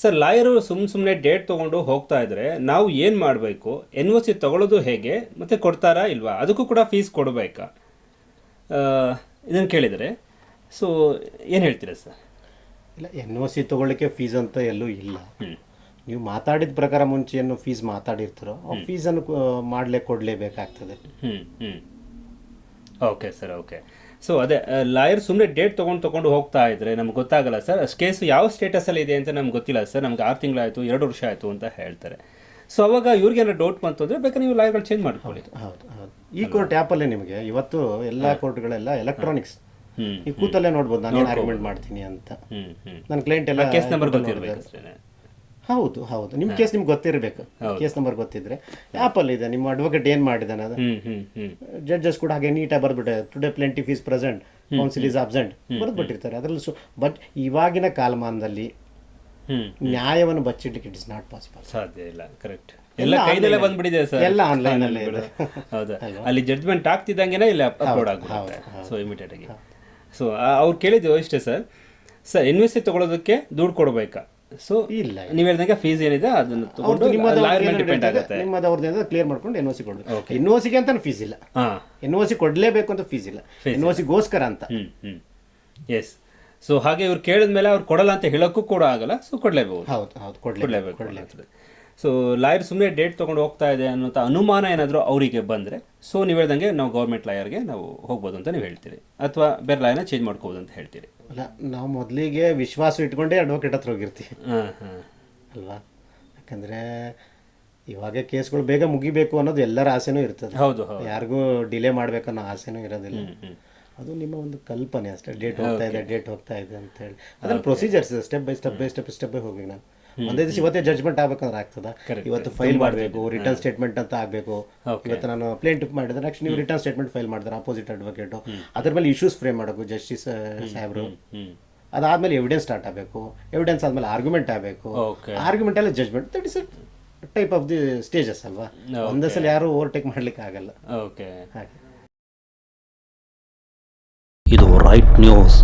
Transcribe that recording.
Sir lawyer ಸುಮ್ ಸುಮ್ಮನೆ date ತೊಗೊಂಡು ಹೋಗ್ತಾ ಇದ್ರೆ ನಾವು ಏನು ಮಾಡಬೇಕು? ಎನ್ ಒ ಸಿ ತಗೊಳ್ಳೋದು ಹೇಗೆ? ಮತ್ತೆ ಕೊಡ್ತಾರಾ ಇಲ್ವಾ? ಅದಕ್ಕೂ ಕೂಡ ಫೀಸ್ ಕೊಡಬೇಕಾ? ಇದನ್ನು ಕೇಳಿದರೆ. ಸೊ ಏನು ಹೇಳ್ತೀರಾ ಸರ್? ಇಲ್ಲ ಎನ್ ಒ ಸಿ ತೊಗೊಳ್ಳಿಕ್ಕೆ ಫೀಸ್ ಅಂತ ಎಲ್ಲೂ ಇಲ್ಲ. ನೀವು ಮಾತಾಡಿದ ಪ್ರಕಾರ ಮುಂಚೆ ಏನು ಫೀಸ್ ಮಾತಾಡಿರ್ತೀರೋ ಆ ಫೀಸನ್ನು ಮಾಡಲೇ ಕೊಡಲೇಬೇಕಾಗ್ತದೆ. ಹ್ಞೂ ಹ್ಞೂ ಓಕೆ ಸರ್ ಓಕೆ. ಸೊ ಅದೇ ಲಾಯರ್ ಸುಮ್ಮನೆ ಡೇಟ್ ತೊಗೊಂಡು ತೊಗೊಂಡು ಹೋಗ್ತಾ ಇದ್ರೆ ನಮ್ಗೆ ಗೊತ್ತಾಗಲ್ಲ ಸರ್ ಕೇಸ್ ಯಾವ ಸ್ಟೇಟಸಲ್ಲಿ ಇದೆ ಅಂತ ನಮ್ಗೆ ಗೊತ್ತಿಲ್ಲ ಸರ್ ನಮ್ಗೆ ಆರು ತಿಂಗಳಾಯಿತು ಎರಡು ವರ್ಷ ಆಯಿತು ಅಂತ ಹೇಳ್ತಾರೆ. ಸೊ ಅವಾಗ ಇವ್ರಿಗೇನೋ ಡೌಟ್ ಬಂತು ಅಂದರೆ ಬೇಕಾದ್ರೆ ನೀವು ಲಾಯರ್ಗಳು ಚೇಂಜ್ ಮಾಡ್ಕೊಳ್ಳಿ ಹೌದು ಹೌದು ಈ ಕೋರ್ಟ್ ಆ್ಯಪಲ್ಲೇ ನಿಮಗೆ ಇವತ್ತು ಎಲ್ಲ ಕೋರ್ಟ್ಗಳೆಲ್ಲ ಎಲೆಕ್ಟ್ರಾನಿಕ್ಸ್ ಈ ಕೂತಲ್ಲೇ ನೋಡ್ಬೋದು ನಾನು ಏನು ಆರ್ಗ್ಯುಮೆಂಟ್ ಮಾಡ್ತೀನಿ ಅಂತ. ನನ್ನ ಕ್ಲೈಂಟ್ ಎಲ್ಲ ಕೇಸ್ ನಂಬರ್ ಗೊತ್ತಿರಬೇಕು ಹೌದು ಹೌದು. ನಿಮ್ಮ ಕೇಸ್ ನಿಮ್ಗೆ ಗೊತ್ತಿರಬೇಕು. ಕೇಸ್ ನಂಬರ್ ಗೊತ್ತಿದ್ರೆ. ಅಲ್ಲಿ ಇದೆ ನಿಮ್ಮ ಅಡ್ವೊಕೇಟ್ ಏನು ಮಾಡಿದಾನೆ ಅದು ಜಡ್ಜಸ್ ಕೂಡ ಹಾಗೆ ನೀಟಾಗಿ ಬರ್ಬಿಟ್ಟೆ today plenty fees present counsel is absent ಬರೆದ್ಬಿಟ್ಟಿರ್ತಾರೆ. ಅದರಲ್ಲಿ ಸೊ ಬಟ್ ಇವಾಗಿನ ಕಾಲಮಾನದಲ್ಲಿ ನ್ಯಾಯವನ್ನು ಬಚ್ಚಿಡ್ಲಿಕ್ಕೆ ಇಟ್ ಇಸ್ ನಾಟ್ ಪಾಸಿಬಲ್ ಸಾಧ್ಯ ಇಲ್ಲ. ಕರೆಕ್ಟ್ ಎಲ್ಲ ಕೈದಲ್ಲೇ ಬಂದ್ಬಿಟ್ಟಿದೆ ಸರ್. ಎಲ್ಲ ಆನ್ಲೈನ್ ಅಲ್ಲಿ ಹೌದಾ. ಅಲ್ಲಿ ಜಡ್ಜ್ಮೆಂಟ್ ಆಗ್ತಿದ್ದಂಗೆನೇ ಇಲ್ಲಿ ಅಪ್ಲೋಡ್ ಆಗ್ಬಿಡುತ್ತೆ. ಸೊ ಇಮಿಡಿಯೇಟ್ ಆಗಿ. ಸೊ ಅವ್ರು ಕೇಳಿದ್ದು ಇಷ್ಟೇ ಸರ್. ಸರ್ ಎನ್ ಸಿ ತೊಗೊಳೋದಕ್ಕೆ ದುಡ್ಡು ಕೊಡಬೇಕಾ? ಸೊ ಇಲ್ಲ ನೀವು ಹೇಳಿದಂಗೆ ಫೀಸ್ ಏನಿದೆ ಅದನ್ನು ತಗೊಂಡು ಲಾಯರ್ ಮೇಲೆ ಡಿಪೆಂಡ್ ಆಗುತ್ತೆ. ನಿಮ್ಮದವ್ರದ್ದು ಕ್ಲಿಯರ್ ಮಾಡ್ಕೊಂಡು ಎನ್ ಒ ಸಿ ಕೊಡಬೇಕು. ಎನ್ ಒ ಸಿಗೆ ಅಂತ ಫೀಸ್ ಇಲ್ಲ. ಎನ್ ಒ ಸಿ ಕೊಡಲೇಬೇಕು ಅಂತ ಫೀಸ್ ಇಲ್ಲ. ಎನ್ ಒ ಸಿಗೋಸ್ಕರ ಅಂತ. ಎಸ್ ಸೊ ಹಾಗೆ ಇವ್ರು ಕೇಳಿದ ಮೇಲೆ ಅವ್ರು ಕೊಡಲ್ಲ ಅಂತ ಹೇಳೋಕ್ಕೂ ಕೂಡ ಆಗಲ್ಲ ಸೊ ಕೊಡಲೇಬೇಕು. ಹೌದು ಹೌದು ಕೊಡಲೇಬೇಕು. ಕೊಡಲೇಬೇಕು. ಸೊ ಲಾಯರ್ ಸುಮ್ಮನೆ ಡೇಟ್ ತೊಗೊಂಡು ಹೋಗ್ತಾ ಇದೆ ಅನ್ನೋಂಥ ಅನುಮಾನ ಏನಾದರೂ ಅವರಿಗೆ ಬಂದರೆ ಸೊ ನೀವು ಹೇಳ್ದಂಗೆ ನಾವು ಗೌರ್ಮೆಂಟ್ ಲಾಯರ್ಗೆ ನಾವು ಹೋಗ್ಬೋದು ಅಂತ ನೀವು ಹೇಳ್ತೀರಿ. ಅಥವಾ ಬೇರೆ ಲಾಯರ್ನ ಚೇಂಜ್ ಮಾಡ್ಕೋಬೋದು ಅಂತ ಹೇಳ್ತೀರಿ. ಅಲ್ಲ ನಾವು ಮೊದಲಿಗೆ ವಿಶ್ವಾಸ ಇಟ್ಕೊಂಡೇ ಅಡ್ವೊಕೇಟ್ ಹತ್ರ ಹೋಗಿರ್ತೀವಿ. ಹಾಂ ಹಾಂ. ಅಲ್ವಾ? ಯಾಕಂದರೆ ಇವಾಗ ಕೇಸ್ಗಳು ಬೇಗ ಮುಗಿಬೇಕು ಅನ್ನೋದು ಎಲ್ಲರ ಆಸೆನೂ ಇರ್ತದೆ. ಹೌದು ಹೌದು. ಯಾರಿಗೂ ಡಿಲೇ ಮಾಡಬೇಕನ್ನೋ ಆಸೆನೂ ಇರೋದಿಲ್ಲ. ಅದು ನಿಮ್ಮ ಒಂದು ಕಲ್ಪನೆ ಅಷ್ಟೇ. ಡೇಟ್ ಹೋಗ್ತಾ ಇದೆ ಡೇಟ್ ಹೋಗ್ತಾ ಇದೆ ಅಂತ ಹೇಳಿ. ಅದ್ರಲ್ಲಿ procedures step by step by step step by ಹೋಗಿ ನಾನು ಒಂದೇ ದಿವಸ ಇವತ್ತೇ ಜಜ್ಮೆಂಟ್ ಆಗ್ಬೇಕಂದ್ರೆ ಆಗ್ತದ. ಇವತ್ತು ಫೈಲ್ ಮಾಡಬೇಕು. ರಿಟರ್ನ್ ಸ್ಟೇಟ್ಮೆಂಟ್ ಅಂತ ಆಗಬೇಕು. ಇವತ್ತು ನಾನು ಪ್ಲೇಂಟ್ ಮಾಡಿದ್ರೆ ನೆಕ್ಸ್ಟ್ ನೀವು ರಿಟರ್ನ್ ಸ್ಟೇಟ್ಮೆಂಟ್ ಫೈಲ್ ಮಾಡಿದ್ರೆ ಅಪೋಸಿಟ್ ಅಡ್ವೊಕೇಟು ಅದ್ರ ಮೇಲೆ ಇಶ್ಯೂಸ್ ಫ್ರೇಮ್ ಮಾಡಬೇಕು ಜಸ್ಟಿಸ್ ಸಾಹೇಬ್ರು. ಅದಾದ್ಮೇಲೆ ಎವಿಡೆನ್ಸ್ ಸ್ಟಾರ್ಟ್ ಆಗಬೇಕು. ಎವಿಡೆನ್ಸ್ ಆದ್ಮೇಲೆ ಆರ್ಗ್ಯುಮೆಂಟ್ ಆಗಬೇಕು. ಓಕೆ ಆರ್ಗ್ಯುಮೆಂಟ್ ಎಲ್ಲ judgement that is type of the stages ಅಲ್ವಾ? ಒಂದೇ ಸಲ ಯಾರು ಓವರ್ಟೇಕ್ ಮಾಡ್ಲಿಕ್ಕೆ ಆಗಲ್ಲ. ಓಕೆ ಹಾಗೆ. ಇದು ರೈಟ್ ನ್ಯೂಸ್